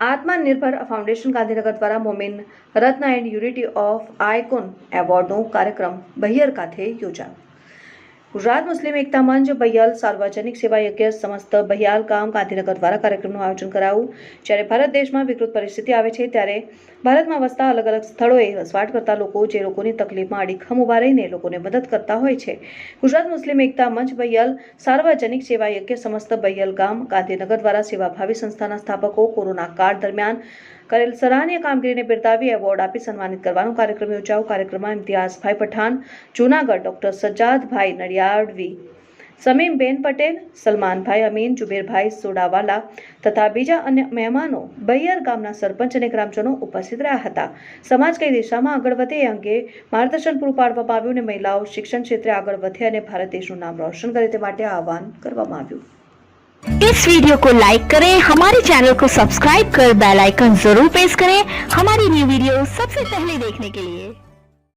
આત્મનિર્ભર ફાઉન્ડેશન ગાંધીનગર દ્વારા Momin Ratna and unity of icon એવોર્ડનો કાર્યક્રમ બહિયર ખાતે યોજાયો. ગુજરાત મુસ્લિમ એકતા મંચ બહિયાલ સાર્વજનિક સેવા યજ્ઞ સમસ્ત બહિયાલ ગામ ગાંધીનગર દ્વારા કાર્યક્રમનું આયોજન કરાયું. જ્યારે ભારત દેશમાં વિકૃત પરિસ્થિતિ આવે છે, ત્યારે ભારતમાં વસતા અલગ અલગ સ્થળોએ વસવાટ કરતા લોકો જે લોકોની તકલીફમાં અડીખમ ઊભા રહીને લોકોને મદદ કરતા હોય છે. ગુજરાત મુસ્લિમ એકતા મંચ બહિયાલ સાર્વજનિક સેવા યજ્ઞ સમસ્ત બહિયાલ ગામ ગાંધીનગર દ્વારા સેવાભાવી સંસ્થાના સ્થાપકો કોરોના કાળ દરમિયાન કરેલ સરાહનીય કામગીરીને બિરદાવી એવોર્ડ આપી સન્માનિત કરવાનો કાર્યક્રમ યોજાયો. કાર્યક્રમમાં ઇમ્તિયાઝભાઈ પઠાણ, જૂનાગઢ ડોક્ટર સજ્જાદભાઈ નડિયાડવી સમીમબેન પટેલ સલમાનભાઈ અમીન જુબેરભાઈ સોડાવાલા તથા બીજા અન્ય મહેમાનો બૈયર ગામના સરપંચ અને ગ્રામજનો ઉપસ્થિત રહ્યા હતા સમાજ કઈ દિશામાં આગળ વધે એ અંગે માર્ગદર્શન પૂરું પાડવામાં આવ્યું અને મહિલાઓ શિક્ષણ ક્ષેત્રે આગળ વધે અને ભારત દેશનું નામ રોશન કરે તે માટે આહવાન કરવામાં આવ્યું इस वीडियो को लाइक करें हमारे चैनल को सब्सक्राइब कर बेल आइकन जरूर प्रेस करें हमारी न्यू वीडियो सबसे पहले देखने के लिए